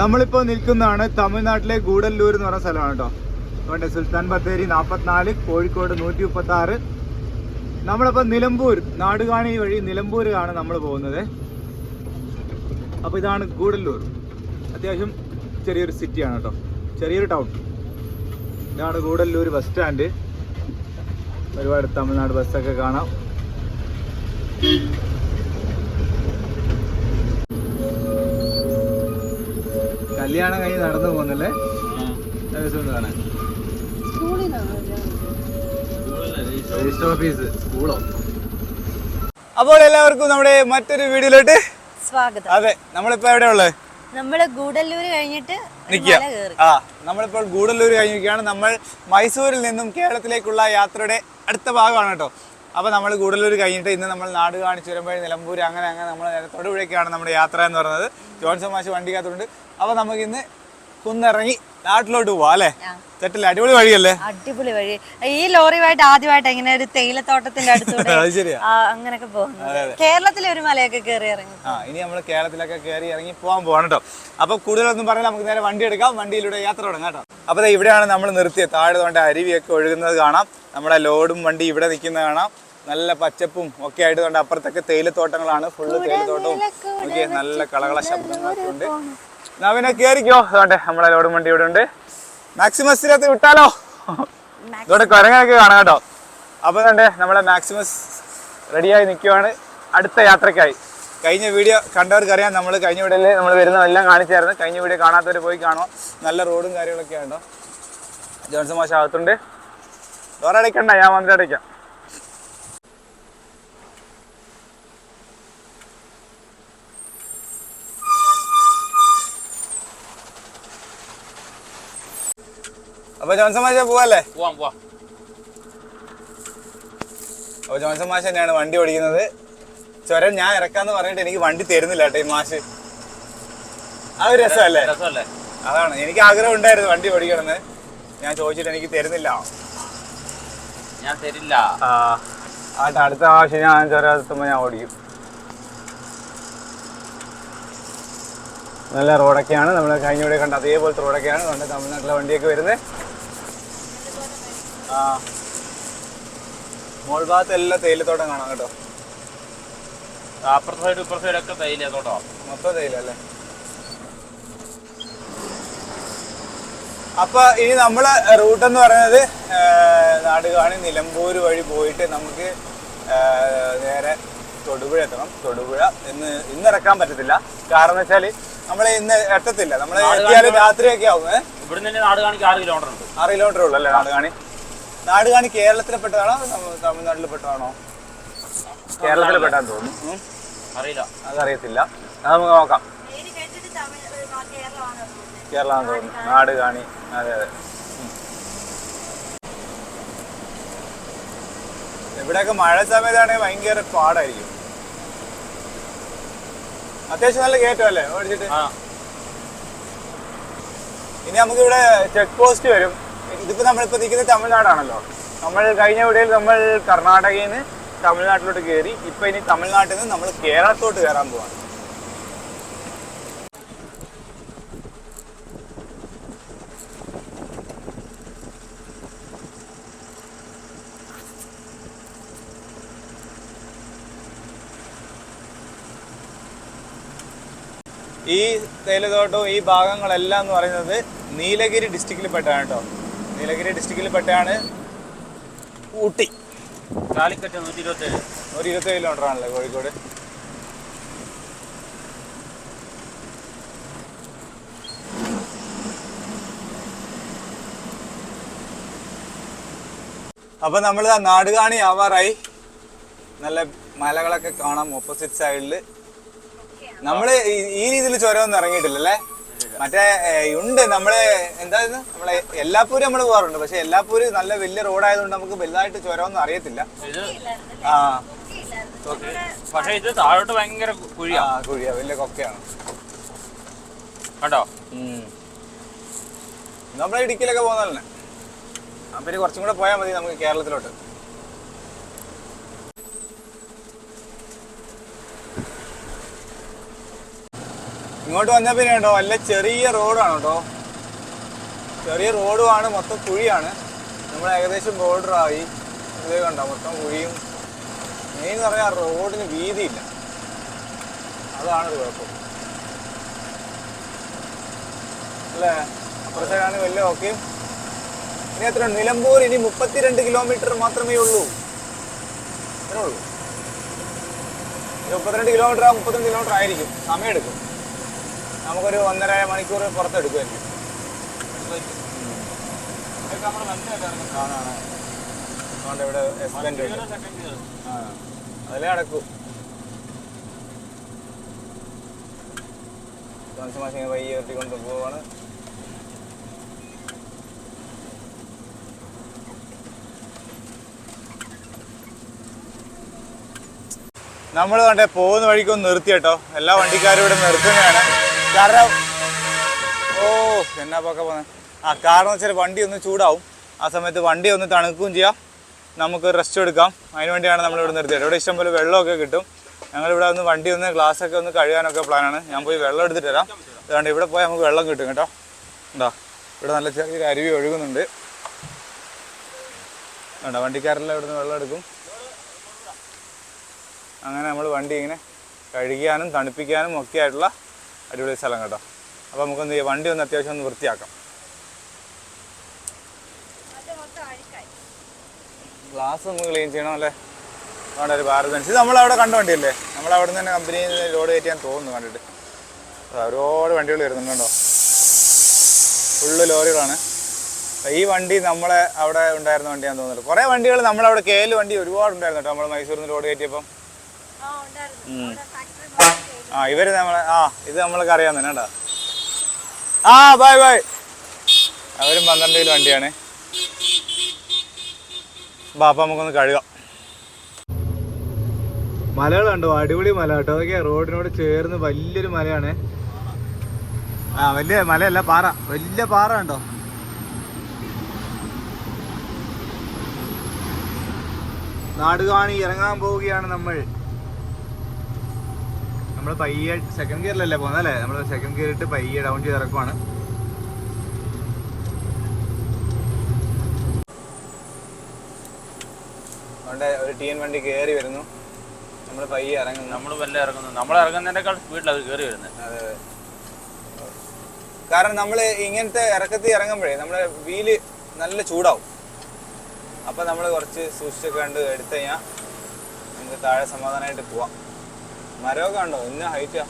നമ്മളിപ്പോ നിൽക്കുന്നതാണ് തമിഴ്നാട്ടിലെ ഗൂഡല്ലൂർ എന്ന് പറഞ്ഞ സ്ഥലമാണ് കേട്ടോ. അതുകൊണ്ട് സുൽത്താൻ ബത്തേരി നാൽപ്പത്തിനാല് കോഴിക്കോട് നൂറ്റി മുപ്പത്തി ആറ് നമ്മളിപ്പോ നിലമ്പൂർ നാടുകാണി വഴി നിലമ്പൂരാണ് നമ്മൾ പോകുന്നത്. അപ്പോൾ ഇതാണ് ഗൂഡല്ലൂർ. അത്യാവശ്യം ചെറിയൊരു സിറ്റിയാണ് കേട്ടോ. ചെറിയൊരു ടൗൺ. ഇതാണ് ഗൂഡല്ലൂർ ബസ് സ്റ്റാൻഡ്. ഒരുപാട് തമിഴ്നാട് ബസ്സൊക്കെ കാണാം. കല്യാണം കഴിഞ്ഞ് നടന്നു പോകുന്നല്ലേ? കാണാൻ രജിസ്റ്റർ ഓഫീസ് സ്കൂളോ? അപ്പോൾ എല്ലാവർക്കും നമ്മുടെ മറ്റൊരു വീഡിയോയിലോട്ട് സ്വാഗതം. അതെ നമ്മളിപ്പോ എവിടെ ഉള്ളത് നമ്മൾ ഗൂഡല്ലൂര് കഴിഞ്ഞിട്ട് ആ നമ്മളിപ്പോൾ ഗൂഡല്ലൂര് കഴിഞ്ഞിരിക്കുകയാണ്. നമ്മൾ മൈസൂരിൽ നിന്നും കേരളത്തിലേക്കുള്ള യാത്രയുടെ അടുത്ത ഭാഗമാണ് കേട്ടോ. അപ്പോൾ നമ്മൾ കൂടുതലൊരു കഴിഞ്ഞിട്ട് ഇന്ന് നമ്മൾ നാട് കാണിച്ചു വരുമ്പോൾ നിലമ്പൂർ അങ്ങനെ അങ്ങനെ നമ്മൾ തൊടുപുഴയ്ക്കാണ് നമ്മുടെ യാത്ര എന്ന് പറയുന്നത്. ജോൺസൺ മാഷ് വണ്ടിക്കകത്തുണ്ട് അപ്പോൾ നമുക്ക് ഇന്ന് കുന്നിറങ്ങി നാട്ടിലോട്ട് പോവാം അല്ലേ. തെറ്റില്ല? അടിപൊളി വഴിയല്ലേ? അടിപൊളി വഴി. ഈ ലോറിയുമായിട്ട് ആദ്യമായിട്ട് ഇങ്ങനെ ഒരു തേയിലത്തോട്ടത്തിന്റെ അടുത്തൂടെ അങ്ങനൊക്കെ പോകുന്നത്. കേരളത്തിലെ ഒരു മലയൊക്കെ കയറി ഇറങ്ങി. ആ ഇനി നമ്മൾ കേരളത്തിലൊക്കെ കയറി ഇറങ്ങി പോകാൻ പോകണം കേട്ടോ അപ്പൊ കൂടുതലൊന്നും പറഞ്ഞാൽ നമുക്ക് നേരെ വണ്ടി എടുക്കാം. വണ്ടിയിലൂടെ യാത്ര തുടങ്ങാം കേട്ടോ അപ്പോൾ ഇവിടെയാണ് നമ്മൾ നിർത്തിയത്. താഴെ തോണ്ട അരുവിയൊക്കെ ഒഴുകുന്നത് കാണാം. നമ്മുടെ ലോഡും വണ്ടി ഇവിടെ നിൽക്കുന്നത് കാണാം. നല്ല പച്ചപ്പും ഒക്കെ ആയിട്ട് കൊണ്ട് അപ്പുറത്തൊക്കെ തേയിലത്തോട്ടങ്ങളാണ്. ഫുള്ള് തേയിലത്തോട്ടവും ഓക്കെ നല്ല കളകള ശബ്ദങ്ങളൊക്കെ ഉണ്ട്. നവനെ കയറിക്കോ അതുകൊണ്ട് നമ്മളെ ലോഡും വണ്ടി ഇവിടെ ഉണ്ട്. മാക്സിമസിനകത്ത് വിട്ടാലോ? ഇതോടെ കുരങ്ങനൊക്കെ കാണാം കേട്ടോ. അപ്പൊ കണ്ടേ നമ്മളെ മാക്സിമസ് റെഡിയായി നിൽക്കുവാണ് അടുത്ത യാത്രക്കായി കഴിഞ്ഞ വീഡിയോ കണ്ടവർക്ക് അറിയാം നമ്മൾ കഴിഞ്ഞ വീഡിയോയിൽ നമ്മൾ വരുന്നതെല്ലാം കാണിച്ചായിരുന്നു. കഴിഞ്ഞ വീഡിയോ കാണാത്തവർ പോയി കാണോ നല്ല റോഡും കാര്യങ്ങളൊക്കെ ഉണ്ടോ ജോൺസൺ മാഷ് അകത്തുണ്ട്. ഡോറടയ്ക്കണ്ട ഞാൻ വന്നിട്ട് അടയ്ക്കാം. അപ്പൊ ജോൺസൺ മാഷ പോവല്ലേ? പോവാം പോവാം. അപ്പൊ ജോൺസൺ മാഷ് തന്നെയാണ് വണ്ടി ഓടിക്കുന്നത്. ചുരം ഞാൻ ഇറക്കാന്ന് പറഞ്ഞിട്ട് എനിക്ക് വണ്ടി തരുന്നില്ല കേട്ടോ ഈ മാഷ്. ആ ഒരു രസമല്ലേ? രസമല്ലേ? അതാണ്. എനിക്ക് ആഗ്രഹം ഉണ്ടായിരുന്നു വണ്ടി ഓടിക്കണമെന്ന്. ഞാൻ ചോദിച്ചിട്ട് എനിക്ക് തരുന്നില്ല. ഞാൻ തരില്ല. ആ. അടുത്ത ആവശ്യം ഞാൻ ചുരം എത്തുമ്പോൾ ഞാൻ ഓടിക്കും. നല്ല റോഡൊക്കെയാണ് നമ്മൾ കഴിഞ്ഞ ഇവിടെ കണ്ട അതേപോലത്തെ റോഡൊക്കെയാണ് നമ്മുടെ തമിഴ്നാട്ടിലെ വണ്ടിയൊക്കെ വരുന്നത്. ആ. മോൾ ഭാഗത്ത് എല്ലാം തേയിലത്തോട്ടം കാണാം കേട്ടോ. അപ്പുറത്തെ സൈഡ് ഇപ്പുറത്തെ സൈഡൊക്കെ തേയില തോട്ടോ? മൊത്തം തേയില അല്ലേ? അപ്പൊ ഇനി നമ്മളെ റൂട്ട് എന്ന് പറയുന്നത് നാടുകാണി നിലമ്പൂർ വഴി പോയിട്ട് നമുക്ക് നേരെ തൊടുപുഴ എത്തണം. തൊടുപുഴ ഇന്ന് ഇന്ന് ഇറക്കാൻ പറ്റത്തില്ല. കാരണം എന്ന് വെച്ചാൽ നമ്മളെ ഇന്ന് എത്തത്തില്ല. നമ്മൾ രാത്രിയൊക്കെ ആവും? ഇവിടുന്ന് തന്നെ നാട് കാണിക്ക് ആറ് കിലോമീറ്റർ ഉണ്ട്. ആറ് കിലോമീറ്റർ ഉള്ളു അല്ലേ നാടുകാണി? നാടുകാണി കേരളത്തിലെ പെട്ടതാണോ തമി- തമിഴ്നാട്ടിൽ പെട്ടതാണോ കേരളത്തിൽ പെട്ടാന്ന് തോന്നുന്നു അറിയില്ല. അതറിയത്തില്ല. അത് നമുക്ക് നോക്കാം. കേരളം തോന്നുന്നു. നാട് കാണി അതെ അതെ. ഇവിടെയൊക്കെ മഴ സമയത്താണെങ്കിൽ ഭയങ്കര പാടായിരിക്കും. അത്യാവശ്യം നല്ല കയറ്റമല്ലേ? ഓടിച്ചിട്ട്? ഇനി നമുക്ക് ഇവിടെ ചെക്ക് പോസ്റ്റ് വരും. ഇതിപ്പോ നമ്മളിപ്പോ നിൽക്കുന്നത് തമിഴ്നാടാണല്ലോ. നമ്മൾ കഴിഞ്ഞ വീഡിയോയിൽ നമ്മൾ കർണാടകയിൽ നിന്ന് തമിഴ്നാട്ടിലോട്ട് കയറി ഇപ്പൊ ഇനി തമിഴ്നാട്ടിൽ നിന്ന് നമ്മൾ കേരളത്തോട്ട് കയറാൻ പോവാണ്. ഈ തേയിലത്തോട്ടവും ഈ ഭാഗങ്ങളെല്ലാം എന്ന് പറയുന്നത് നീലഗിരി ഡിസ്ട്രിക്റ്റിൽ പെട്ടാണ് കേട്ടോ. നീലഗിരി ഡിസ്ട്രിക്റ്റിൽപ്പെട്ടാണ് ഊട്ടി. കാലിക്കറ്റ് നൂറ്റി ഇരുപത്തി ഏഴ് ഇരുപത്തി ഇരുപത്തേഴ് കിലോമീറ്റർ ആണല്ലേ കോഴിക്കോട്? അപ്പൊ നമ്മൾ നാടുകാണി ആവാറായി. നല്ല മലകളൊക്കെ കാണാം ഓപ്പോസിറ്റ് സൈഡിൽ നമ്മൾ ഈ- രീതിയിൽ രീതിയിൽ ചുരമൊന്നും ഇറങ്ങിയിട്ടില്ലല്ലേ? മറ്റേ ഉണ്ട്. നമ്മൾ എന്തായിരുന്നു? നമ്മളെ എല്ലാപ്പൂരും നമ്മൾ പോകാറുണ്ട് പക്ഷെ എല്ലാപ്പൂര് നല്ല വലിയ റോഡായതുകൊണ്ട് നമുക്ക് വലുതായിട്ട് ചുരമൊന്നും അറിയത്തില്ല. ഇത് ആ. പക്ഷെ ഇത് താഴോട്ട് ഭയങ്കര കുഴിയാ. ആ കുഴിയാ. വലിയ കൊക്കയാണ്. കണ്ടോ? നമ്മളെ ഇടുക്കിയിലൊക്കെ പോകുന്നതല്ലേ അപ്പൊ ഇനി കുറച്ചും കൂടെ പോയാൽ മതി നമുക്ക് കേരളത്തിലോട്ട്. ഇങ്ങോട്ട് വന്ന പിന്നെ കേട്ടോ വല്ല ചെറിയ റോഡാണ് കേട്ടോ. ചെറിയ റോഡുമാണ് മൊത്തം കുഴിയാണ്. നമ്മൾ ഏകദേശം ബോർഡറായി ഇത് കണ്ടോ മൊത്തം കുഴിയും. മെയിൻ എന്ന് പറഞ്ഞാൽ റോഡിന് വീതിയില്ല. അതാണ് കുഴപ്പം. അല്ലേ? അപ്പുറത്തേക്കാണ് വലിയ ഓക്കെ ഇനി എത്ര? നിലമ്പൂർ ഇനി മുപ്പത്തിരണ്ട് കിലോമീറ്റർ മാത്രമേ ഉള്ളൂ. ഇത്രേ ഉള്ളൂ. മുപ്പത്തിരണ്ട് കിലോമീറ്റർ ആ മുപ്പത്തിരണ്ട് കിലോമീറ്റർ ആയിരിക്കും. സമയമെടുക്കും. നമുക്കൊരു ഒന്നര മണിക്കൂർ പുറത്തെടുക്കുമായിരിക്കും. അതുകൊണ്ട് ഇവിടെ എക്സ്പെൻഡ് അതിലേ മാഷിനെ വയ്യ ഉയർത്തിക്കൊണ്ട് പോവാണ്. നമ്മൾ കണ്ടേ പോകുന്ന വഴിക്കൊന്ന് നിർത്തി കേട്ടോ. എല്ലാ വണ്ടിക്കാരും ഇവിടെ നിർത്തുന്നതാണ്. കാരണം ഓ എന്നാ പോക്കെ പോന്നെ. ആ കാരണം വെച്ചാൽ വണ്ടി ഒന്ന് ചൂടാവും. ആ സമയത്ത് വണ്ടി ഒന്ന് തണുക്കുകയും ചെയ്യാം. നമുക്ക് റെസ്റ്റ് എടുക്കാം. അതിന് വേണ്ടിയാണ് നമ്മൾ ഇവിടെ നിർത്തിയത്. ഇവിടെ ഇഷ്ടംപോലെ വെള്ളമൊക്കെ കിട്ടും. ഞങ്ങളിവിടെ ഒന്ന് വണ്ടി ഒന്ന് ഗ്ലാസ് ഒക്കെ ഒന്ന് കഴുകാനൊക്കെ പ്ലാനാണ് ഞാൻ പോയി വെള്ളം എടുത്തിട്ട് തരാം അതുകൊണ്ട് ഇവിടെ പോയാൽ നമുക്ക് വെള്ളം കിട്ടും കേട്ടോ. എന്താ ഇവിടെ നല്ല ചെറിയൊരു അരുവി ഒഴുകുന്നുണ്ട്. വേണ്ട വണ്ടിക്കാരെല്ലാം ഇവിടുന്ന് വെള്ളം എടുക്കും. അങ്ങനെ നമ്മൾ വണ്ടി ഇങ്ങനെ കഴുകിയാനും തണുപ്പിക്കാനും ഒക്കെ ആയിട്ടുള്ള അടിപൊളി സ്ഥലം കേട്ടോ. അപ്പോൾ നമുക്കൊന്ന് ഈ വണ്ടി ഒന്ന് അത്യാവശ്യം ഒന്ന് വൃത്തിയാക്കാം. ഗ്ലാസ് ഒന്ന് ക്ലീൻ ചെയ്യണം അല്ലേ? അതുകൊണ്ട് ഒരു ഭാരത് ബെൻസ് ഇത് നമ്മളവിടെ കണ്ട വണ്ടിയല്ലേ? നമ്മളവിടെ നിന്ന് തന്നെ കമ്പനിയിൽ നിന്ന് ലോഡ് കയറ്റിയാൻ തോന്നുന്നു കണ്ടിട്ട്. ഒരുപാട് വണ്ടികൾ വരുന്നുണ്ടോ ഫുള്ള് ലോറികളാണ്. ഈ വണ്ടി നമ്മളെ അവിടെ ഉണ്ടായിരുന്ന വണ്ടിയാന്ന് തോന്നുന്നു കുറേ വണ്ടികൾ നമ്മളവിടെ കേൽ വണ്ടി ഒരുപാട് ഉണ്ടായിരുന്നു കേട്ടോ നമ്മൾ മൈസൂരിൽ നിന്ന് ലോഡ് കയറ്റിയപ്പം. ആ ഇവർ നമ്മളെ ആ ഇത് നമ്മളൊക്കെ അറിയാൻ തന്നെ കേട്ടോ. ആ ബൈ ബൈ അവരും പന്ത്രണ്ട് കിലോ വണ്ടിയാണ് ബാപ്പ നമുക്കൊന്ന് കഴുകാം. മലകൾ കണ്ടോ? അടിപൊളി മല കേട്ടോ. അതൊക്കെ റോഡിനോട് ചേർന്ന് വലിയൊരു മലയാണ്. ആ വലിയ മലയല്ല പാറ. വലിയ പാറ കണ്ടോ? നാടുകാണി ഇറങ്ങാൻ പോവുകയാണ് നമ്മൾ. നമ്മൾ പയ്യെ സെക്കൻഡ് ഗിയറിലല്ലേ പോകുന്നത് അല്ലേ നമ്മൾ സെക്കൻഡ് ഗിയർ ഇട്ട് പയ്യെ ഡൗൺ ചെയ്ത് ഇറക്കുവാണ്. അതുകൊണ്ട് ഒരു ടി എൻ വണ്ടി കയറി വരുന്നു. നമ്മൾ പയ്യെ ഇറങ്ങുന്നു. നമ്മൾ വല്ല ഇറങ്ങുന്നു. നമ്മൾ ഇറങ്ങുന്നതിനേക്കാൾ സ്പീഡിൽ അത് കയറി വരുന്നത് അതെ അതെ. കാരണം നമ്മൾ ഇങ്ങനത്തെ ഇറക്കത്തി ഇറങ്ങുമ്പോഴേ നമ്മുടെ വീൽ നല്ല ചൂടാവും. അപ്പം നമ്മൾ കുറച്ച് സൂക്ഷിച്ചൊക്കെ കണ്ട് എടുത്തു കഴിഞ്ഞാൽ നമുക്ക് താഴെ സമാധാനമായിട്ട് പോവാം. മരമൊക്കെ ഉണ്ടോ ഇന്ന ഹൈറ്റാ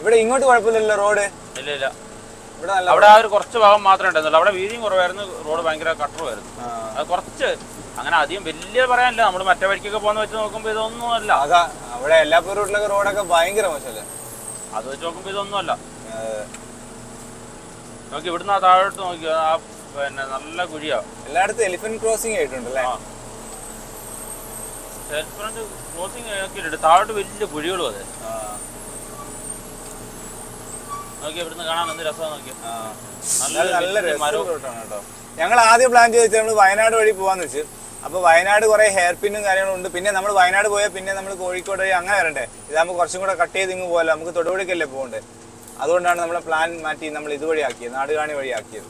ഇവിടെ ഇങ്ങോട്ട് കുഴപ്പമില്ലല്ലോ റോഡ്. ഇല്ല ഇല്ല. ഇവിടെ നല്ല അവിടെ ആ ഒരു കുറച്ച് ഭാഗം മാത്രമേ ഉണ്ടായിരുന്നുള്ളൂ. അവിടെ വീതിയും കുറവായിരുന്നു. റോഡ് ഭയങ്കര കട്ടറുമായിരുന്നു ആ, അത് കുറച്ച് അങ്ങനെ അധികം വലിയ പറയാനില്ല. നമ്മൾ മറ്റേ വഴിക്കൊക്കെ പോകുന്ന വെച്ച് നോക്കുമ്പോൾ ഇതൊന്നും അല്ല. അതാ അവിടെ എല്ലാപ്പൂർ റോഡിലൊക്കെ റോഡൊക്കെ ഭയങ്കര മോശമല്ലേ? അത് വെച്ച് നോക്കുമ്പോൾ ഇതൊന്നും അല്ല. നോക്കി ഇവിടുന്ന് ആ താഴോട്ട് നോക്കി ആ പിന്നെ നല്ല കുഴിയാ. എല്ലായിടത്തും എലിഫന്റ് ക്രോസിംഗ് ആയിട്ടുണ്ടല്ലേ? ആ. സെൽഫ് ഫ്രണ്ട് ക്ലോസിങ് ആക്കിയിട്ടുണ്ട്. താഴോട്ട് വലിയ കുഴികളും അതെ. ആ, നോക്കി ഇവിടുന്ന് കാണാൻ എന്ത് രസമാണ്. നോക്കി നല്ല മരവും. കേട്ടോ. ഞങ്ങൾ ആദ്യം പ്ലാൻ ചെയ്ത് നമ്മൾ വയനാട് വഴി പോവാന്ന് വെച്ച്. അപ്പോൾ വയനാട് കുറേ ഹെയർ പിന്നും കാര്യങ്ങളും ഉണ്ട്. പിന്നെ നമ്മൾ വയനാട് പോയാൽ പിന്നെ നമ്മൾ കോഴിക്കോട് വഴി അങ്ങനെ വരണ്ടേ. ഇതാകുമ്പോൾ കുറച്ചും കൂടെ കട്ട് ചെയ്ത് ഇങ്ങ് പോകല്ലോ നമുക്ക് തൊടുപുഴയ്ക്കല്ലേ പോകണ്ടേ? അതുകൊണ്ടാണ് നമ്മളെ പ്ലാൻ മാറ്റി നമ്മൾ ഇതുവഴി ആക്കിയത്. നാടുകാണി വഴി ആക്കിയത്.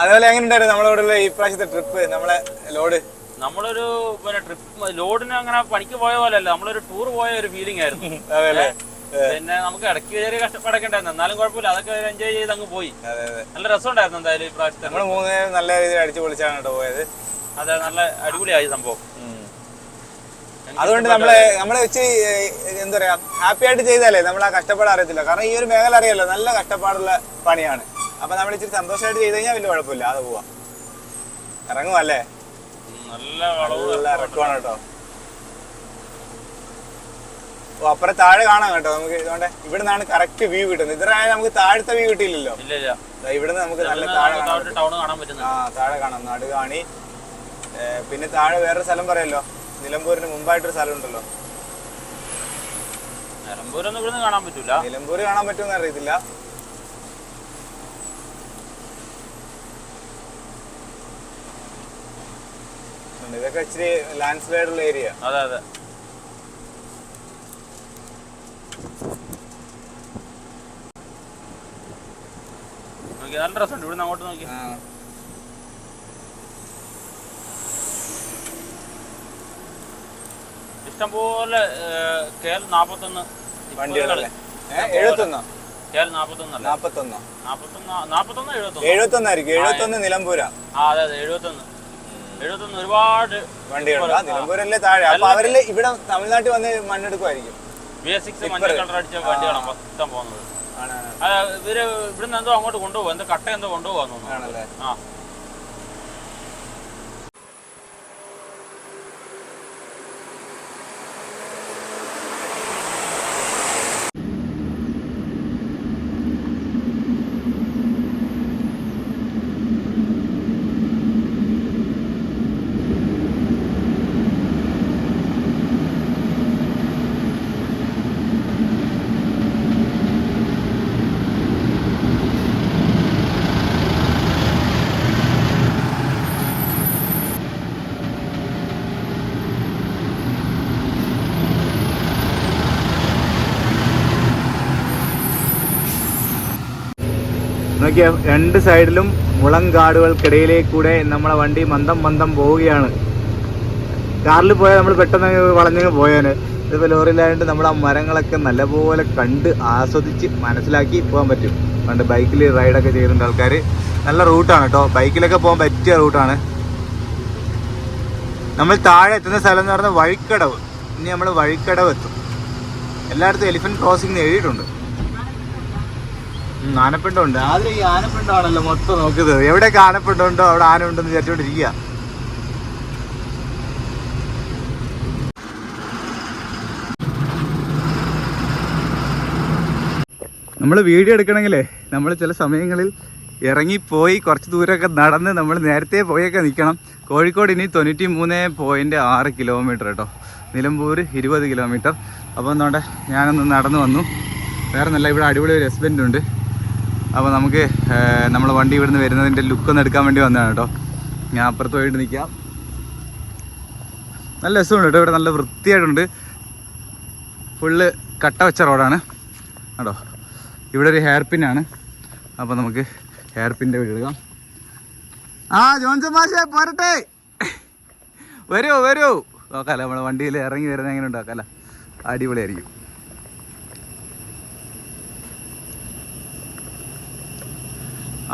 അതുപോലെ എങ്ങനെ ഉണ്ടായിരുന്നു നമ്മളോടുള്ള ഈ പ്രാവശ്യത്തെ ട്രിപ്പ് നമ്മളെ ലോഡ്? നമ്മളൊരു പിന്നെ ട്രിപ്പ് ലോഡിന് അങ്ങനെ പണിക്ക് പോയ പോലെ അല്ല നമ്മളൊരു ടൂർ പോയ ഒരു ഫീലിംഗ് ആയിരുന്നു. അതെ പിന്നെ നമുക്ക് ഇടയ്ക്ക് ചെറിയ കഷ്ടപ്പാടൊക്കെ ഉണ്ടായിരുന്നു എന്നാലും കുഴപ്പമില്ല. അതൊക്കെ എൻജോയ് ചെയ്ത് അങ്ങ് പോയി. നല്ല രസമുണ്ടായിരുന്നു എന്തായാലും ഈ പ്രാവശ്യത്തെ നമ്മൾ മൂന്ന് നല്ല രീതിയിൽ അടിച്ചു പൊളിച്ചാണ് കേട്ടോ പോയത്. അതെ നല്ല അടിപൊളിയായി സംഭവം. അതുകൊണ്ട് നമ്മളെ നമ്മളെ വെച്ച് എന്താ പറയാ ഹാപ്പി ആയിട്ട് ചെയ്താലേ നമ്മൾ ആ കഷ്ടപ്പാട് അറിയത്തില്ല. കാരണം ഈ ഒരു മേഖല അറിയല്ലോ നല്ല കഷ്ടപ്പാടുള്ള പണിയാണ്. അപ്പൊ നമ്മൾ ഇച്ചിരി സന്തോഷമായിട്ട് ചെയ്ത് കഴിഞ്ഞാൽ വലിയ കുഴപ്പമില്ല. അത് പോവാം. ഇറങ്ങുമല്ലേ അല്ലേ നല്ല വളവും നല്ല ഇറക്കുവാണ് കേട്ടോ ഓ അപ്പുറം താഴെ കാണാം കേട്ടോ. നമുക്ക് ഇതുകൊണ്ട് ഇവിടെ നിന്നാണ് കറക്റ്റ് വ്യൂ കിട്ടുന്നത് ഇതായാലും നമുക്ക് താഴത്തെ വ്യൂ കിട്ടിയില്ലല്ലോ. ഇവിടുന്ന് നമുക്ക് നല്ല താഴെ കാണാം ആ താഴെ കാണാം. നാട് കാണി പിന്നെ താഴെ വേറൊരു സ്ഥലം പറയല്ലോ. നിലമ്പൂരിന് മുമ്പായിട്ടൊരു സ്ഥലം ഉണ്ടല്ലോ. നിലമ്പൂരൊന്നും ഇവിടുന്ന് കാണാൻ പറ്റൂല. നിലമ്പൂർ കാണാൻ പറ്റുമെന്ന് അറിയത്തില്ല. കാണുന്നുണ്ട്. ഇതൊക്കെ ഇച്ചിരി ലാൻഡ് സ്ലൈഡ് ഉള്ള ഏരിയ. അതെ അതെ. നോക്കി നല്ല രസമുണ്ട്. ഇവിടുന്ന് അങ്ങോട്ട് നോക്കി. ഇഷ്ടംപോലെ കെ എൽ നാപ്പത്തൊന്ന്. വണ്ടികളല്ലേ? എഴുപത്തൊന്നോ? കെ എൽ നാപ്പത്തൊന്നല്ല? നാപ്പത്തൊന്നോ? നാപ്പത്തൊന്ന് നാപ്പത്തൊന്ന് എഴുപത്തൊന്ന്? എഴുപത്തൊന്നായിരിക്കും. എഴുപത്തൊന്ന് നിലമ്പൂരാ. ആ അതെ അതെ എഴുപത്തൊന്ന്. എഴുപത്തൊന്ന് ഒരുപാട് വണ്ടികളുണ്ട്. നിലമ്പൂരല്ലേ താഴെ. അപ്പൊ അവരിൽ ഇവിടെ തമിഴ്നാട്ടിൽ വന്ന് മണ്ണെടുക്കുമായിരിക്കും ബി എസ് സിക്സ് മഞ്ഞ കളർ അടിച്ച വണ്ടിയാണ് മൊത്തം പോകുന്നത്. ഇവർ ഇവിടുന്ന് എന്തോ അങ്ങോട്ട് കൊണ്ടുപോകും എന്തോ കട്ട എന്തോ കൊണ്ടുപോകാന്ന് തോന്നുന്നു. ആ. നോക്കിയ രണ്ട് സൈഡിലും മുളങ്കാടുകൾക്കിടയിലേ കൂടെ നമ്മളെ വണ്ടി മന്ദം മന്ദം പോവുകയാണ്. കാറിൽ പോയാൽ നമ്മൾ പെട്ടെന്ന് വളഞ്ഞങ്ങ് പോയാൽ ഇതിപ്പോൾ ലോറിയിലായതുകൊണ്ട് നമ്മൾ ആ മരങ്ങളൊക്കെ നല്ലപോലെ കണ്ട് ആസ്വദിച്ച് മനസ്സിലാക്കി പോകാൻ പറ്റും. പണ്ട് ബൈക്കിൽ റൈഡൊക്കെ ചെയ്യുന്നുണ്ട് ആൾക്കാർ നല്ല റൂട്ടാണ് കേട്ടോ. ബൈക്കിലൊക്കെ പോകാൻ പറ്റിയ റൂട്ടാണ്. നമ്മൾ താഴെ എത്തുന്ന സ്ഥലം എന്ന് പറഞ്ഞാൽ വഴിക്കടവ്. ഇനി നമ്മൾ വഴിക്കടവ് എത്തും. എല്ലായിടത്തും എലിഫന്റ് ക്രോസിംഗ് എഴുതിയിട്ടുണ്ട്. ഉം, ആനപ്പിണ്ടമുണ്ട്. ആദ്യം ഈ ആനപ്പിണ്ടാണല്ലോ മൊത്തം നോക്കുന്നത്. എവിടെയൊക്കെ ആനപ്പിണ്ടുണ്ടോ അവിടെ ആന ഉണ്ടെന്ന് വിചാരിച്ചോണ്ടിരിക്കുക നമ്മൾ വീഡിയോ എടുക്കണമെങ്കിലേ നമ്മൾ ചില സമയങ്ങളിൽ ഇറങ്ങിപ്പോയി കുറച്ച് ദൂരമൊക്കെ നടന്ന് നമ്മൾ നേരത്തെ പോയൊക്കെ നിൽക്കണം. കോഴിക്കോട് ഇനി തൊണ്ണൂറ്റി മൂന്ന് പോയിന്റ് ആറ് കിലോമീറ്റർ കേട്ടോ. നിലമ്പൂർ ഇരുപത് കിലോമീറ്റർ അപ്പോൾ എന്തുകൊണ്ട് ഞാനൊന്ന് നടന്നു വന്നു. വേറെ നല്ല ഇവിടെ അടിപൊളി ഒരു ഹസ്ബൻഡുണ്ട് അപ്പോൾ നമുക്ക് നമ്മൾ വണ്ടി ഇവിടുന്ന് വരുന്നതിന്റെ ലുക്കൊന്ന് എടുക്കാൻ വേണ്ടി വന്നതാണ് കേട്ടോ. ഞാൻ അപ്പുറത്ത് പോയിട്ട് നിൽക്കാം. നല്ല രസമുണ്ട് കേട്ടോ ഇവിടെ നല്ല വൃത്തിയായിട്ടുണ്ട്. ഫുള്ള് കട്ട വെച്ച റോഡാണ്. കേട്ടോ ഇവിടെ ഒരു ഹെയർ പിന്നാണ് അപ്പോൾ നമുക്ക് ഹെയർ പിന്റെ വീട് എടുക്കാം. ആ ജോൺസൺ മാഷേ പോരട്ടെ. വരൂ വരൂ. നോക്കാമല്ലോ നമ്മൾ വണ്ടിയിൽ ഇറങ്ങി വരുന്ന എങ്ങനെ ഉണ്ടാക്കാല. അടിപൊളിയായിരിക്കും.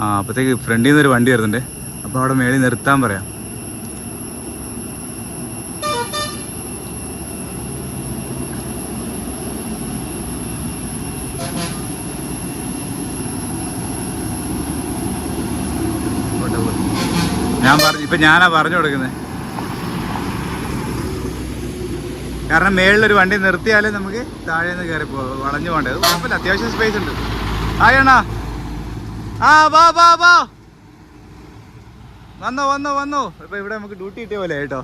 അപ്പോഴത്തേക്ക് ഫ്രണ്ടിൽ നിന്നൊരു വണ്ടി വരുന്നുണ്ട്. അപ്പോൾ അവിടെ മേളിൽ നിർത്താൻ പറയാം. ഞാൻ പറഞ്ഞു ഇപ്പൊ ഞാനാ പറഞ്ഞു കൊടുക്കുന്നത് കാരണം മേളിലൊരു വണ്ടി നിർത്തിയാലേ നമുക്ക് താഴെ നിന്ന് കയറി പോകും വളഞ്ഞു പോകേണ്ടത് കുഴപ്പമില്ല അത്യാവശ്യം സ്പേസ് ഉണ്ട്. ആയണ്ണാ ആ വാ വാ വാ. വന്നോ വന്നോ വന്നോ. ഇപ്പൊ ഇവിടെ നമുക്ക് ഡ്യൂട്ടി കിട്ടിയ പോലെ കേട്ടോ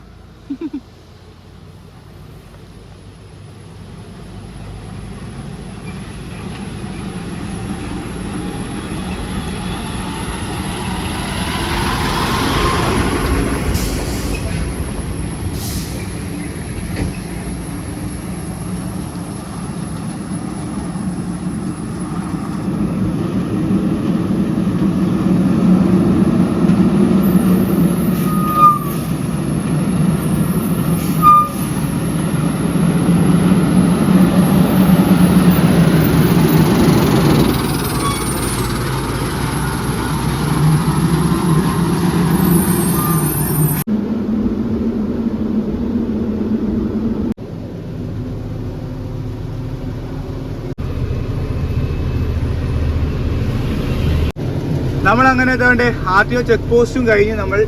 നമ്മൾ അങ്ങനെ ഇതാണ്ട് ആർ ടി ഒ ചെക്ക് പോസ്റ്റും കഴിഞ്ഞ് നമ്മൾ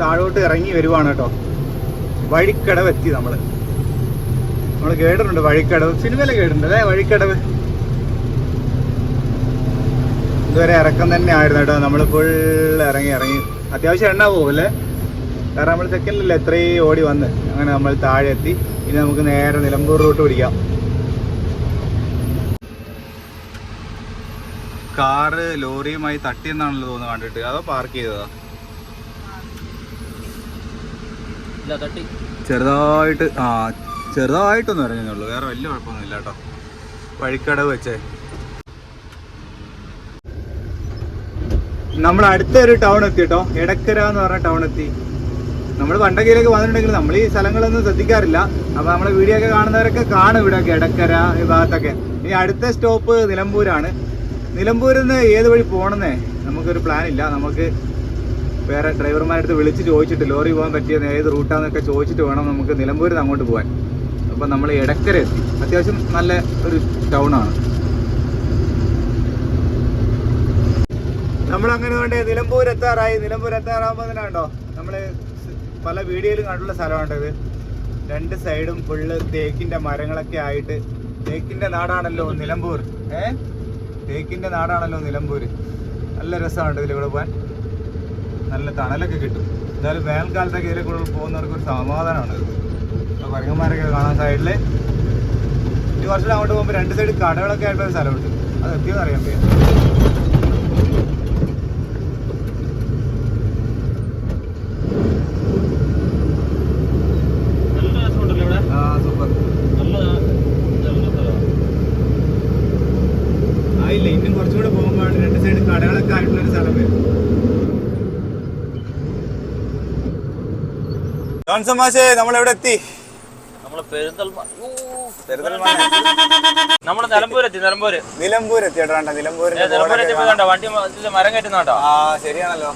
താഴോട്ട് ഇറങ്ങി വരുവാണ് കേട്ടോ. വഴിക്കടവ് എത്തി നമ്മൾ നമ്മൾ കേട്ടിട്ടുണ്ട് വഴിക്കടവ്. സിനിമയിലെ കേട്ടിട്ടുണ്ട് അല്ലേ? വഴിക്കടവ്. ഇതുവരെ ഇറക്കം തന്നെ ആയിരുന്നു കേട്ടോ. നമ്മൾ ഫുൾ ഇറങ്ങി ഇറങ്ങി. അത്യാവശ്യം എണ്ണ പോകുമല്ലേ കാരണം നമ്മൾ സെക്കൻഡിലല്ലേ എത്രയും ഓടി വന്ന്. അങ്ങനെ നമ്മൾ താഴെ എത്തി. ഇനി നമുക്ക് നേരെ നിലമ്പൂർ റൂട്ട് പിടിക്കാം. കാറ് ലോറിയുമായി തട്ടിയെന്നാണല്ലോ തോന്നുന്നു കണ്ടിട്ട്. അതോ പാർക്ക് ചെയ്തതാ? ചെറുതായിട്ട് ആ ചെറുതായിട്ടൊന്നും ഇറങ്ങുന്നുള്ളൂ. വേറെ വലിയ കുഴപ്പമൊന്നും ഇല്ല കേട്ടോ. വഴിക്കടവ് വെച്ചേ. നമ്മൾ അടുത്തൊരു ടൗൺ എത്തി കേട്ടോ. എടക്കര എന്ന് പറഞ്ഞ ടൗൺ എത്തി. നമ്മൾ പണ്ടകയിലേക്ക് വന്നിട്ടുണ്ടെങ്കിൽ നമ്മൾ ഈ സ്ഥലങ്ങളൊന്നും ശ്രദ്ധിക്കാറില്ല. അപ്പൊ നമ്മളെ വീഡിയോ ഒക്കെ കാണുന്നവരൊക്കെ കാണും ഇവിടെയൊക്കെ എടക്കര ഈ ഭാഗത്തൊക്കെ. ഇനി അടുത്ത സ്റ്റോപ്പ് നിലമ്പൂരാണ്. നിലമ്പൂരിൽ നിന്ന് ഏത് വഴി പോകണമെന്നേ നമുക്കൊരു പ്ലാൻ ഇല്ല. നമുക്ക് വേറെ ഡ്രൈവർമാരടുത്ത് വിളിച്ച് ചോദിച്ചിട്ട് ലോറി പോകാൻ പറ്റിയ ഏത് റൂട്ടാന്നൊക്കെ ചോദിച്ചിട്ട് വേണം നമുക്ക് നിലമ്പൂരിൽ നിന്ന് അങ്ങോട്ട് പോകാൻ. അപ്പം നമ്മൾ ഇടക്കര എത്തി. അത്യാവശ്യം നല്ല ഒരു നമ്മൾ അങ്ങനെ കൊണ്ട് നിലമ്പൂർ എത്താറായി. നിലമ്പൂർ എത്താറാകുമ്പോൾ തന്നെ ഉണ്ടോ നമ്മൾ പല വീഡിയോയിലും കണ്ടുള്ള സ്ഥലമാണ് ഇത് രണ്ട് സൈഡും ഫുള്ള് തേക്കിന്റെ മരങ്ങളൊക്കെ ആയിട്ട് തേക്കിന്റെ നാടാണല്ലോ നിലമ്പൂർ. ഏ? തേക്കിന്റെ നാടാണല്ലോ നിലമ്പൂർ നല്ല രസമുണ്ട് ഇതിലൂടെ പോകാൻ നല്ല തണലൊക്കെ കിട്ടും. എന്തായാലും വേനൽക്കാലത്തൊക്കെ ഇതിലെ കൂടെ പോകുന്നവർക്ക് ഒരു സമാധാനമാണ് അപ്പോൾ കുരങ്ങന്മാരൊക്കെ കാണാൻ സൈഡിൽ ഈ വർഷം അങ്ങോട്ട് പോകുമ്പോൾ രണ്ട് സൈഡ് കടകളൊക്കെ ആയിട്ടുള്ള ഒരു സ്ഥലമുണ്ട്. അത് എത്തിയെന്ന് വയ്യ നല്ല രസമുണ്ടല്ലോ ഇവിടെ ആ സൂപ്പർ നല്ല നല്ല സ്ഥലമാണ് ആയില്ല ഇന്നും കുറച്ചുകൂടെ പോകുമ്പോഴാണ് രണ്ട് സൈഡ് കടകളൊക്കെ ആയിട്ടുള്ള ഒരു സ്ഥലം വരും ജോൺസൺ മാഷേ നമ്മളെവിടെ എത്തി നമ്മൾ പെരുന്തൽമ നമ്മൾ നിലമ്പൂരെത്തി നിലമ്പൂര്. നിലമ്പൂരെത്തി എത്തിയിട്ടോ കണ്ടോ? ഏ, നിലമ്പൂരിന്റെ നിലമ്പൂരെത്തി ബോർഡൊക്കെ കണ്ടോ? വണ്ടി മരം കയറ്റുന്നുണ്ടോ ആ ശരിയാണല്ലോ.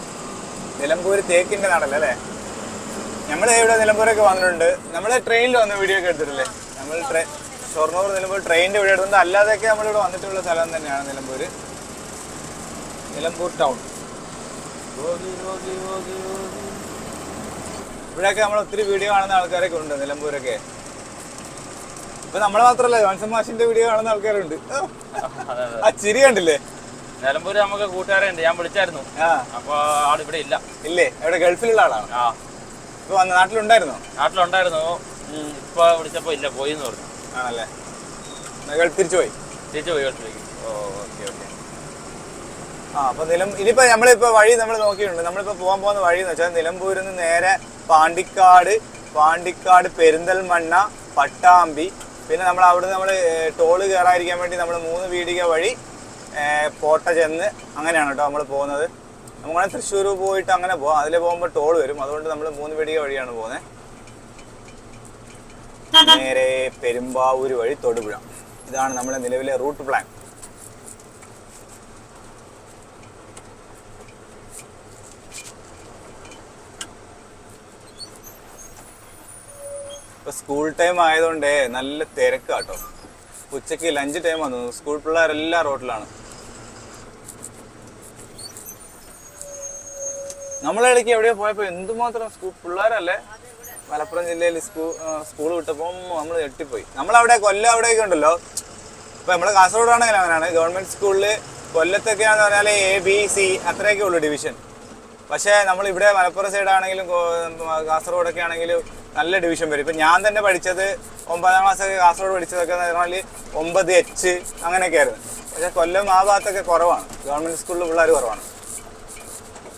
നിലമ്പൂര് തേക്കിന്റെ നാടല്ലേ അല്ലേ? നമ്മൾ ഇവിടെ നിലമ്പൂരൊക്കെ വന്നിട്ടുണ്ട്. നമ്മൾ ട്രെയിനിൽ വന്ന വീഡിയോ ഒക്കെ എടുത്തിട്ടില്ലേ? നമ്മൾ ട്രെ- ഷൊർണൂർ നിലമ്പൂർ ട്രെയിനിന്റെ വീഡിയോ എടുത്തുകൊണ്ട് അല്ലാതെയൊക്കെ നമ്മളിവിടെ വന്നിട്ടുള്ള സ്ഥലം തന്നെയാണ് നിലമ്പൂര്. നിലമ്പൂർ ടൗൺ ഇവിടെയൊക്കെ നമ്മൾ ഒത്തിരി വീഡിയോ കാണുന്ന ആൾക്കാരൊക്കെ ഉണ്ട് നിലമ്പൂരൊക്കെ. ഇപ്പൊ നമ്മളെ മാത്രല്ല ജോൺസൺ മാഷിന്റെ വീഡിയോ കാണുന്ന ആൾക്കാരുണ്ട്. ആ, ചിരി കണ്ടില്ലേ? നിലമ്പൂര് നമുക്ക് കൂട്ടുകാരെ ഉണ്ട് ഞാൻ വിളിച്ചായിരുന്നു. അപ്പൊ ആൾ ഇവിടെ ഇല്ല. ഇല്ലേ? ഇവിടെ ഗൾഫിലുള്ള ആളാണ് ഇപ്പൊ വന്ന നാട്ടിലുണ്ടായിരുന്നോ? നാട്ടിലുണ്ടായിരുന്നു. ഇപ്പൊ വിളിച്ചപ്പോ ഇല്ല പോയി എന്ന് പറഞ്ഞു. ആണല്ലേ? ഗൾഫ് തിരിച്ചു പോയി? തിരിച്ചു പോയി ഗൾഫിലേക്ക്. ഓ. ആ അപ്പൊ നിലം ഇനിയിപ്പോ നമ്മളിപ്പോ വഴി നമ്മൾ നോക്കിയിട്ടുണ്ട്. നമ്മളിപ്പോ പോകാൻ പോകുന്ന വഴി എന്ന് വെച്ചാൽ നിലമ്പൂരിൽ നിന്ന് നേരെ പാണ്ടിക്കാട് പാണ്ടിക്കാട് പെരിന്തൽമണ്ണ പട്ടാമ്പി. പിന്നെ നമ്മൾ അവിടുന്ന് നമ്മൾ ടോൾ കയറാതിരിക്കാൻ വേണ്ടി നമ്മൾ മൂന്ന് വീടിക വഴി പോട്ട ചെന്ന് അങ്ങനെയാണ് കേട്ടോ നമ്മൾ പോകുന്നത്. നമുക്കാണെങ്കിൽ തൃശ്ശൂർ പോയിട്ട് അങ്ങനെ പോകാം അതിൽ പോകുമ്പോൾ ടോൾ വരും. അതുകൊണ്ട് നമ്മൾ മൂന്ന് വീടിക വഴിയാണ് പോകുന്നത് നേരെ പെരുമ്പാവൂര് വഴി തൊടുപുഴ. ഇതാണ് നമ്മുടെ നിലവിലെ റൂട്ട് പ്ലാൻ. ഇപ്പൊ സ്കൂൾ ടൈം ആയതുകൊണ്ട് നല്ല തിരക്കാട്ടോ. ഉച്ചയ്ക്ക് ലഞ്ച് ടൈം വന്നു. സ്കൂൾ പിള്ളേരെല്ലാം റോട്ടിലാണ് നമ്മളെ ഇടയ്ക്ക് എവിടെയോ പോയപ്പോ എന്തുമാത്രം സ്കൂൾ പിള്ളേരല്ലേ? മലപ്പുറം ജില്ലയിൽ സ്കൂൾ സ്കൂൾ വിട്ടപ്പോൾ നമ്മൾ ഞെട്ടിപ്പോയി. നമ്മളവിടെ കൊല്ലം അവിടെയൊക്കെ ഉണ്ടല്ലോ. ഇപ്പൊ നമ്മളെ ആണെങ്കിലും അങ്ങനെയാണ് ഗവൺമെന്റ് സ്കൂളിൽ കൊല്ലത്തൊക്കെയാന്ന് പറഞ്ഞാൽ എ ബി സി അത്രയൊക്കെ ഉള്ളൂ ഡിവിഷൻ പക്ഷേ നമ്മൾ ഇവിടെ മലപ്പുറം സൈഡ് ആണെങ്കിലും കോ- കാസർഗോഡൊക്കെ ആണെങ്കിലും നല്ല ഡിവിഷൻ വരും. ഇപ്പം ഞാൻ തന്നെ പഠിച്ചത് ഒമ്പതാം ക്ലാസ്സൊക്കെ കാസർഗോഡ് പഠിച്ചതൊക്കെ എന്ന് പറഞ്ഞാൽ ഒമ്പത് എച്ച് അങ്ങനെയൊക്കെ ആയിരുന്നു. പക്ഷേ കൊല്ലം ആ ഭാഗത്തൊക്കെ കുറവാണ്. ഗവൺമെന്റ് സ്കൂളിൽ പിള്ളേർ കുറവാണ്.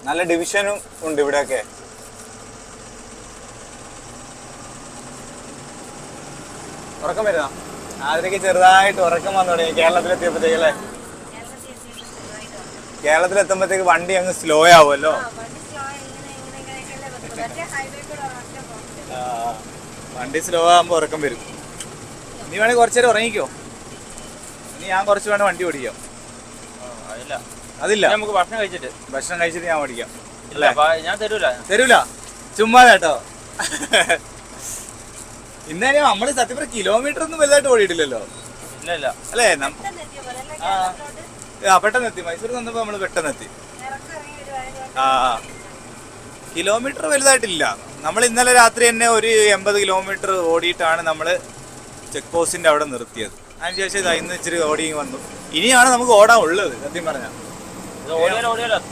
നല്ല ഡിവിഷനും ഉണ്ട് ഇവിടെയൊക്കെ. ഉറക്കം വരുന്ന? ആതിരക്ക് ചെറുതായിട്ട് ഉറക്കം വന്നു തുടങ്ങി. കേരളത്തിലെത്തിയപ്പോഴത്തേക്കല്ലേ കേരളത്തിലെത്തുമ്പോഴത്തേക്ക് വണ്ടി അങ്ങ് സ്ലോ ആവുമല്ലോ? വണ്ടി സ്ലോ ആകുമ്പോൾ ഉറക്കം വരും. നീ വേണമെങ്കിൽ കുറച്ച് നേരം ഉറങ്ങിക്കോ. ഇനി ഞാൻ കുറച്ച് വേണം വണ്ടി ഓടിക്കാം. അതില്ല. അതില്ല. നമുക്ക് ഭക്ഷണം കഴിച്ചിട്ട്. ഭക്ഷണം കഴിച്ചിട്ട് ഞാൻ ഓടിക്കാം. ഇല്ല ഞാൻ തരൂല. തരൂല. ചുമ്മാ കേട്ടോ ഇന്നലെ നമ്മൾ സത്യം പറഞ്ഞ കിലോമീറ്റർ ഒന്നും വലുതായിട്ട് ഓടിയിട്ടില്ലല്ലോ. ഇല്ല ഇല്ല. അല്ലേ? ആ. പെട്ടെന്ന് എത്തി. മൈസൂർ വന്നപ്പോ നമ്മൾ പെട്ടെന്ന് എത്തി. ആ. കിലോമീറ്റർ വലുതായിട്ടില്ല. നമ്മൾ ഇന്നലെ രാത്രി തന്നെ ഒരു എൺപത് കിലോമീറ്റർ ഓടിയിട്ടാണ് നമ്മൾ ചെക്ക് പോസ്റ്റിന്റെ അവിടെ നിർത്തിയത്. അതിനുശേഷം ഇതാ ഇന്ന് ഇച്ചിരി ഓടി വന്നു. ഇനിയാണ് നമുക്ക് ഓടാൻ ഉള്ളത് സത്യം പറഞ്ഞാൽ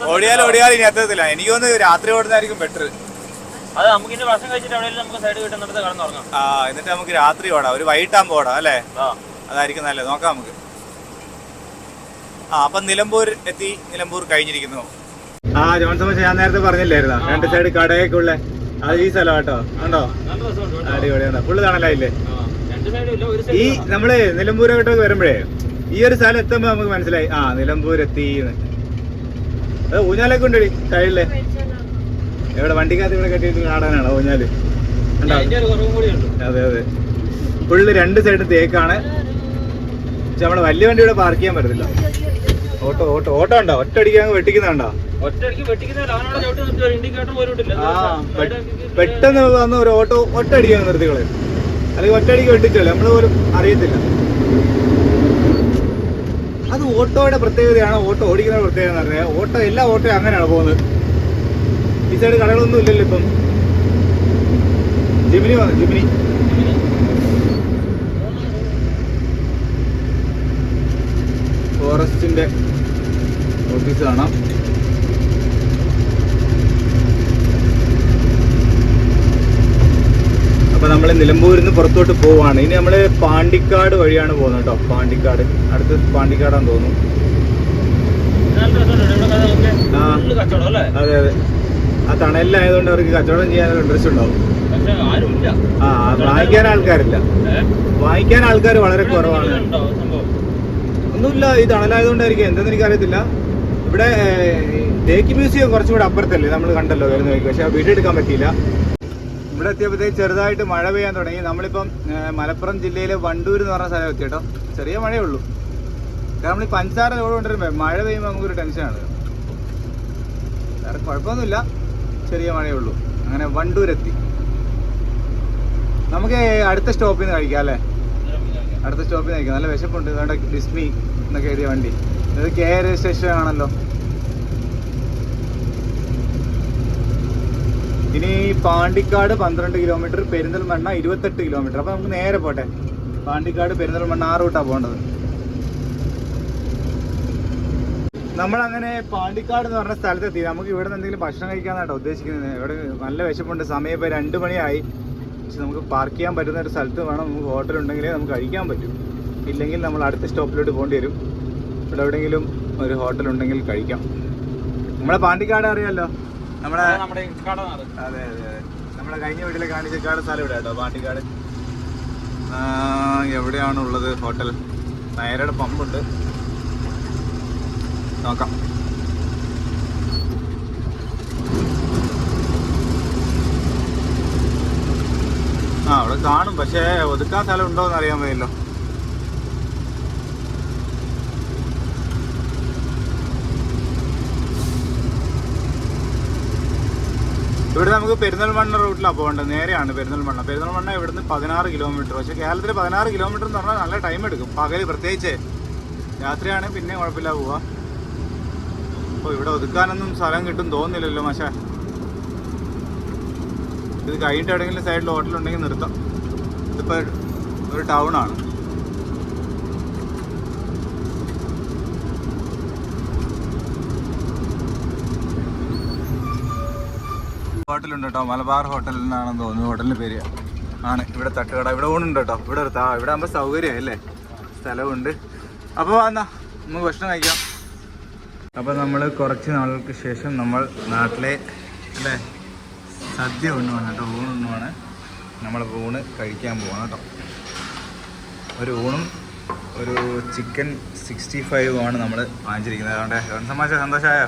ഓടിയാൽ ഓടിയാൽ ഇനി എത്തത്തില്ല എനിക്ക് തോന്നുന്നു രാത്രി ഓടുന്നതായിരിക്കും ബെറ്റർ അത് നമുക്ക് ഇനി ഭക്ഷണം കഴിച്ചിട്ട് എവിടെയെങ്കിലും നമുക്ക് സൈഡ് കിട്ടുന്നിടത്ത് കിടന്നുറങ്ങാം. ആ എന്നിട്ട് നമുക്ക് രാത്രി ഓടാം. ഒരു വൈകിട്ടാകുമ്പോൾ ഓടാം അല്ലേ? ആ. അതായിരിക്കും നല്ലത്. നോക്കാം നമുക്ക്. ആ അപ്പം നിലമ്പൂർ എത്തി. നിലമ്പൂർ കഴിഞ്ഞിരിക്കുന്നു. ആ ജോൺസൺ പക്ഷേ ഞാൻ നേരത്തെ പറഞ്ഞില്ലായിരുന്നോ? രണ്ട് സൈഡ് കടയൊക്കെ ഉള്ള. അത് ഈ സ്ഥലം കേട്ടോ. ഉണ്ടോ. അടിപൊളിയാണ് ഫുള്ള് തണലായില്ലേ ഈ നമ്മൾ നിലമ്പൂരോട്ടൊക്കെ വരുമ്പോഴേ ഈ ഒരു സ്ഥലം എത്തുമ്പോ നമുക്ക് മനസ്സിലായി. ആ നിലമ്പൂർ എത്തി അത് ഊഞ്ഞാലൊക്കെ ഉണ്ടടി സൈഡിൽ എവിടെ വണ്ടിക്കകത്ത് ഇവിടെ കെട്ടിയിട്ട് കാണാനാണോ ഊഞ്ഞാൽ? അതെ അതെ. ഫുള്ള് രണ്ട് സൈഡ് തേക്കാണ്. പക്ഷെ നമ്മൾ വലിയ വണ്ടി ഇവിടെ പാർക്ക് ചെയ്യാൻ പറ്റത്തില്ല. ഓട്ടോ ഓട്ടോ ഓട്ടോ ഉണ്ടോ ഒറ്റ അടിക്കാൻ വെട്ടിക്കുന്നുണ്ടോ പെട്ടെന്ന് വന്ന ഒരു ഓട്ടോ ഒറ്റ അടിക്കാൻ കളയും അല്ലെങ്കിൽ ഒറ്റ അടിക്ക് വെട്ടിച്ചല്ലേ നമ്മൾ പോലും അറിയത്തില്ല. അത് ഓട്ടോയുടെ പ്രത്യേകതയാണ്? ഓട്ടോ ഓടിക്കുന്ന പ്രത്യേകത എന്ന് പറഞ്ഞാൽ ഓട്ടോ എല്ലാ ഓട്ടോയും അങ്ങനെയാണ് പോകുന്നത്? ഈ സൈഡ് കടകളൊന്നും ഇല്ലല്ലോ ഇപ്പം. ജിമിനി വന്നു ജിമിനി. ഫോറസ്റ്റിന്റെ ഓഫീസ് കാണാം. അപ്പൊ നമ്മൾ നിലമ്പൂരിൽ നിന്ന് പുറത്തോട്ട് പോവാണ്. ഇനി നമ്മൾ പാണ്ടിക്കാട് വഴിയാണ് പോകുന്നത് കേട്ടോ. പാണ്ടിക്കാട്. അടുത്ത് പാണ്ടിക്കാടാന്ന് തോന്നുന്നു. അതെ അതെ. ആ തണലിലായതുകൊണ്ട് അവർക്ക് കച്ചവടം ചെയ്യാൻ ഇൻട്രസ്റ്റ് ഉണ്ടാവും. ആ വാങ്ങിക്കാൻ ആൾക്കാരില്ല? വാങ്ങിക്കാൻ ആൾക്കാർ വളരെ കുറവാണ്. ഒന്നുമില്ല ഈ തണലായതുകൊണ്ടായിരിക്കും. എന്തെന്ന് എനിക്കറിയത്തില്ല. ഇവിടെ തേക്ക് മ്യൂസിയം കുറച്ചും കൂടെ അപ്പുറത്തല്ലേ? നമ്മൾ കണ്ടല്ലോ വരുന്ന വഴിക്ക്. പക്ഷെ വീട് എടുക്കാൻ പറ്റിയില്ല. ഇവിടെ എത്തിയപ്പോഴത്തേക്ക് ചെറുതായിട്ട് മഴ പെയ്യാൻ തുടങ്ങി. നമ്മളിപ്പം മലപ്പുറം ജില്ലയിലെ വണ്ടൂർ എന്ന് പറഞ്ഞ സ്ഥലം എത്തി കേട്ടോ. ചെറിയ മഴയേ ഉള്ളൂ കാരണം നമ്മൾ ഈ പഞ്ചാര ലോഡ് കൊണ്ടുവരുമ്പോൾ മഴ പെയ്യുമ്പോൾ നമുക്കൊരു ടെൻഷനാണ്. വേറെ കുഴപ്പമൊന്നുമില്ല. ചെറിയ മഴയേ ഉള്ളൂ അങ്ങനെ വണ്ടൂർ എത്തി നമുക്ക് അടുത്ത സ്റ്റോപ്പിൽ നിന്ന് കഴിക്കാം അല്ലേ? അടുത്ത സ്റ്റോപ്പിൽ നിന്ന് കഴിക്കാം. നല്ല വിശപ്പുണ്ട്. വേണ്ട ഡിസ്മി എന്നൊക്കെ എഴുതിയ വണ്ടി. ഇത് കെ രജിസ്ട്രേഷൻ ആണല്ലോ. ഇനി പാണ്ടിക്കാട് പന്ത്രണ്ട് കിലോമീറ്റർ പെരിന്തൽമണ്ണ ഇരുപത്തെട്ട് കിലോമീറ്റർ അപ്പൊ നമുക്ക് നേരെ പോട്ടെ. പാണ്ടിക്കാട് പെരിന്തൽമണ്ണ ആ റൂട്ടാ പോകേണ്ടത്. നമ്മളങ്ങനെ പാണ്ടിക്കാട് എന്ന് പറഞ്ഞ സ്ഥലത്തെത്തി. നമുക്ക് ഇവിടെ നിന്ന് എന്തെങ്കിലും ഭക്ഷണം കഴിക്കാന്നാട്ടോ ഉദ്ദേശിക്കുന്നത്. ഇവിടെ നല്ല വിശപ്പുണ്ട്. സമയം ഇപ്പോൾ രണ്ട് മണിയായി. പക്ഷെ നമുക്ക് പാർക്ക് ചെയ്യാൻ പറ്റുന്ന ഒരു സ്ഥലത്ത് വേണം. നമുക്ക് ഹോട്ടൽ ഉണ്ടെങ്കിലേ നമുക്ക് കഴിക്കാൻ പറ്റും. ഇല്ലെങ്കിൽ നമ്മൾ അടുത്ത സ്റ്റോപ്പിലോട്ട് പോകേണ്ടി വരും. ഇവിടെ എവിടെയെങ്കിലും ഒരു ഹോട്ടൽ ഉണ്ടെങ്കിൽ കഴിക്കാം. നമ്മളെ പാണ്ടിക്കാട് അറിയാലോ? നമ്മളെ നമ്മുടെ. അതെ അതെ അതെ. നമ്മളെ കഴിഞ്ഞ വീട്ടിലെ കാണിച്ചക്കാട് സ്ഥലം ഇവിടെ കേട്ടോ പാണ്ടിക്കാട്. എവിടെയാണുള്ളത് ഹോട്ടൽ? നയരയുടെ പമ്പുണ്ട്. നോക്കാം. ആ അവിടെ കാണും പക്ഷേ ഒതുക്കാൻ സ്ഥലം ഉണ്ടോ എന്ന് അറിയാൻ വയ്യല്ലോ. ഇവിടെ നമുക്ക് പെരിന്തൽമണ്ണ റൂട്ടിലാണ് പോകേണ്ടത്. നേരെയാണ് പെരിന്തൽമണ്ണ. പെരിന്തൽമണ്ണ ഇവിടുന്ന് പതിനാറ് കിലോമീറ്റർ പക്ഷേ കേരളത്തിൽ പതിനാറ് കിലോമീറ്റർ എന്ന് പറഞ്ഞാൽ നല്ല ടൈം എടുക്കും. പകൽ പ്രത്യേകിച്ച് രാത്രിയാണ് പിന്നെ കുഴപ്പമില്ല പോവാ. അപ്പോൾ ഇവിടെ ഒതുക്കാനൊന്നും സ്ഥലം കിട്ടും തോന്നുന്നില്ലല്ലോ മാഷേ. ഇത് കഴിഞ്ഞിട്ട് എവിടെയെങ്കിലും സൈഡിൽ ഹോട്ടലുണ്ടെങ്കിൽ നിർത്താം. ഇതിപ്പോൾ ഒരു ടൗൺ ആണ് ഹോട്ടലുണ്ട് കേട്ടോ മലബാർ ഹോട്ടൽ എന്നാണെന്ന് തോന്നുന്നു. ഹോട്ടലിന്റെ പേര് ആണ്. ഇവിടെ തട്ടുകട ഇവിടെ ഊണുണ്ട് കേട്ടോ ഇവിടെ ഒരു താ ഇവിടെ ആകുമ്പോൾ സൗകര്യമല്ലേ സ്ഥലമുണ്ട് അപ്പോൾ എന്നാ നമുക്ക് ഭക്ഷണം കഴിക്കാം. അപ്പോൾ നമ്മൾ കുറച്ച് നാളുകൾക്ക് ശേഷം നമ്മൾ നാട്ടിലെ അല്ലേ സദ്യ ഉണ്ണുവാണ് കേട്ടോ ഊണുണ്ണുവാണ് നമ്മൾ ഊണ് കഴിക്കാൻ പോവാണ് കേട്ടോ ഒരു ഊണും ഒരു ചിക്കൻ സിക്സ്റ്റി ഫൈവ് ആണ് നമ്മൾ വാങ്ങിച്ചിരിക്കുന്നത്. അതുകൊണ്ട് സന്തോഷമായ?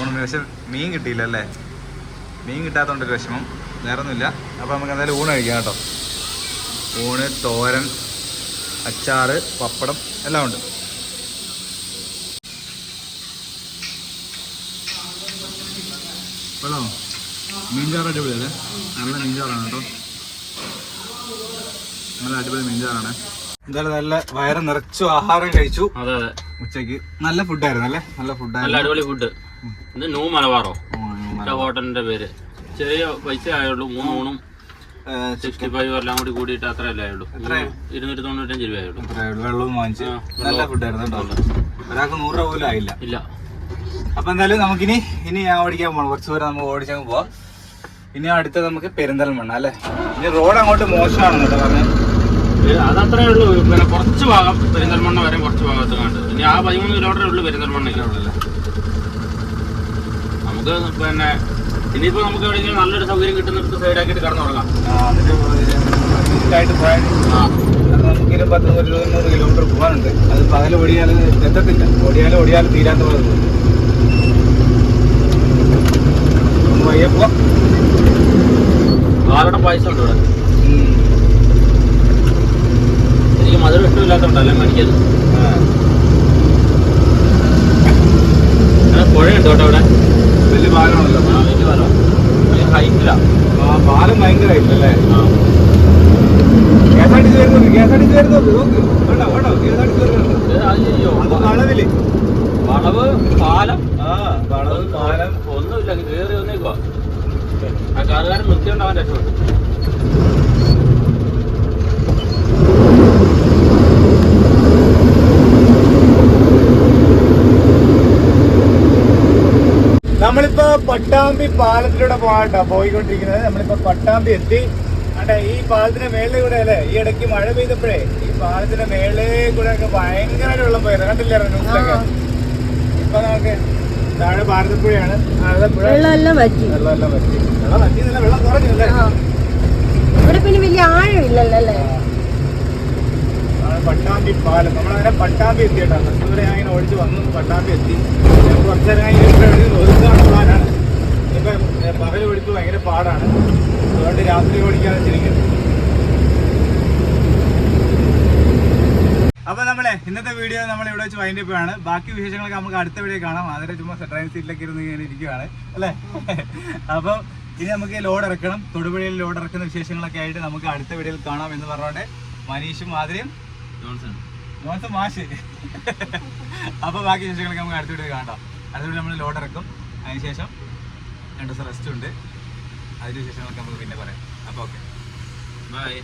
ഊണ് പക്ഷെ മീൻ കിട്ടിയില്ല അല്ലേ മീൻ കിട്ടാത്തതുകൊണ്ട് വിഷമം. വേറെ ഒന്നുമില്ല അപ്പോൾ നമുക്ക് എന്തായാലും ഊണ് കഴിക്കാം കേട്ടോ. ഊണ് തോരൻ അച്ചാറ് പപ്പടം എല്ലാം ഉണ്ട്. ഇപ്പോഴോ മീൻചാറ് അടിപൊളിയല്ലേ? നല്ല മീൻചാറാണ് കേട്ടോ. നല്ല അടിപൊളി മീൻചാറാണ്. എന്തായാലും നല്ല വയറ് നിറച്ചു ആഹാരം കഴിച്ചു. അതെ അതെ. ഉച്ചയ്ക്ക്. നല്ല ഫുഡായിരുന്നു അല്ലേ? നല്ല ഫുഡായിരുന്നു അടിപൊളി ഫുഡ് ഇത് ന്യൂ മലബാറോ. ഹോട്ടലിന്റെ പേര്. ചെറിയ പൈസ ആയുള്ളൂ. മൂന്ന് ഊണും സിക്സ്റ്റി ഫൈവ് എല്ലാം കൂടി കൂടിയിട്ട് അത്ര? അല്ലേ ആയുള്ളൂ ഇരുന്നൂറ്റി തൊണ്ണൂറ്റഞ്ച് രൂപയായുള്ളൂ വെള്ളവും വാങ്ങിച്ച് നല്ല ഫുഡായിരുന്നു കേട്ടോ. ഒരാൾക്ക് നൂറ് രൂപ പോലും ആയില്ല. ഇല്ല. അപ്പൊ എന്തായാലും നമുക്കിനി ഇനി ഞാൻ ഓടിക്കാൻ പോകണം കുറച്ച് ദൂരം നമുക്ക് ഓടിച്ചങ്ങ് പോവാം. ഇനി അടുത്ത നമുക്ക് പെരിന്തൽമണ്ണ അല്ലേ? ഇനി റോഡ് അങ്ങോട്ട് മോശമാണ് കേട്ടോ പറഞ്ഞത് അതത്രേ ഉള്ളൂ. പിന്നെ കുറച്ച് ഭാഗം പെരിന്തൽമണ്ണ വരെ കുറച്ച് ഭാഗത്ത് കണ്ടത് ഇനി ആ പതിമൂന്ന് കിലോമീറ്ററേ ഉള്ളൂ പെരിന്തൽമണ്ണ നമുക്ക് പിന്നെ ഇനിയിപ്പോ നമുക്ക് എവിടെയെങ്കിലും നല്ലൊരു സൗകര്യം കിട്ടുന്നിടത്ത് സൈഡാക്കിയിട്ട് കടന്നു തുടങ്ങാം. ആ നമുക്കൊരു പത്ത് കിലോമീറ്റർ പോകാനുണ്ട്. അത് പകൽ ഓടിയാൽ എത്തത്തില്ല. ഓടിയാലും ഓടിയാലും തീരാത്ത പോലെ വയ്യെ പോവാം. ആരുടെ പായസം ഉണ്ട് ഇവിടെ? എനിക്ക് മധുരം ഇഷ്ടമില്ലാത്തതുകൊണ്ടല്ലേ ആ. ഇവിടെ പുഴയുണ്ട് കേട്ടോ ഇവിടെ വലിയ പാലമാണല്ലോ ആ വലിയ പാലം വലിയ ഹൈറ്റിലാ. ആ പാലം ഭയങ്കരമായിട്ടല്ലേ ആ K S R T C വരുന്നുണ്ട് K S R T C വരുന്നുണ്ട് നോക്ക്. വേണ്ടോ വേണ്ടോ K S R T C വരുന്നുണ്ട് അയ്യോ അത് വളവിൽ. വളവ് പാലം? ആ വളവ് പാലം. ഒന്നുമില്ല കയറി വന്നേക്കുവാ. ആ കാറുകാരൻ നിർത്തിയോണ്ട് അവൻ രക്ഷപ്പെട്ടു നമ്മളിപ്പോ പട്ടാമ്പി പാലത്തിലൂടെ പോകാട്ടോ പോയിക്കൊണ്ടിരിക്കുന്നത്. നമ്മളിപ്പോ പട്ടാമ്പി എത്തി. അട്ടെ ഈ പാലത്തിന്റെ മേളിൽ കൂടെ അല്ലേ? ഈ ഇടയ്ക്ക് മഴ പെയ്തപ്പോഴേ ഈ പാലത്തിന്റെ മേളിൽ കൂടെ ഒക്കെ ഭയങ്കരമായിട്ട് വെള്ളം പോയത്. കണ്ടില്ലേ ന്യൂസിലൊക്കെ? ഇപ്പൊ നമുക്ക് താഴെ ഭാരതപ്പുഴയാണ് വെള്ളം വെള്ളമെല്ലാം പറ്റി വെള്ളമെല്ലാം പറ്റി വെള്ളം പറ്റിയെന്നല്ല വെള്ളം കുറഞ്ഞു അല്ലേ? ഇവിടെ പിന്നെ വലിയ ആഴമില്ലല്ലോ അല്ലേ? പട്ടാമ്പി പാലം. നമ്മളങ്ങനെ പട്ടാമ്പി എത്തിയിട്ടാണ്. കേട്ടോ അങ്ങനെ ഒഴിച്ച് വന്നു പട്ടാമ്പി എത്തി. കുറച്ച് നേരം കഴിഞ്ഞ് ഒതുക്കാണ് പ്ലാനാണ് ഇപ്പം പകൽ ഒഴിച്ച് ഭയങ്കര പാടാണ്. അതുകൊണ്ട് രാത്രി ഓടിക്കാതെ ചിരിക്കുന്നത് അപ്പൊ നമ്മളെ ഇന്നത്തെ വീഡിയോ നമ്മൾ ഇവിടെ വെച്ച് വൈൻഡ് ആണ് ബാക്കി വിശേഷങ്ങളൊക്കെ നമുക്ക് അടുത്ത വീഡിയോ കാണാം. അതിന്റെ ചുമ്മാ ഡ്രൈവിംഗ് സീറ്റിലൊക്കെ ഇരുന്ന് ഇങ്ങനെ ഇരിക്കുകയാണ് അല്ലേ? അപ്പൊ ഇനി നമുക്ക് ലോഡ് ഇറക്കണം. തൊടുപുഴയിൽ ലോഡ് ഇറക്കുന്ന വിശേഷങ്ങളൊക്കെ ആയിട്ട് നമുക്ക് അടുത്ത വീഡിയോയിൽ കാണാം എന്ന് പറഞ്ഞുകൊണ്ട് മനീഷും മാതിരിയും ജോൺസൺ. മാഷ്. അപ്പോൾ ബാക്കി വിശേഷങ്ങളൊക്കെ നമുക്ക് അടുത്ത വീഡിയോ കാണാം. അടുത്ത വീഡിയോ നമ്മൾ ലോഡ് ഇറക്കും. അതിനുശേഷം രണ്ട് ദിവസം റെസ്റ്റ് ഉണ്ട്. അതിന് വിശേഷങ്ങളൊക്കെ നമുക്ക് പിന്നെ പറയാം. അപ്പോൾ ഓക്കെ ബൈ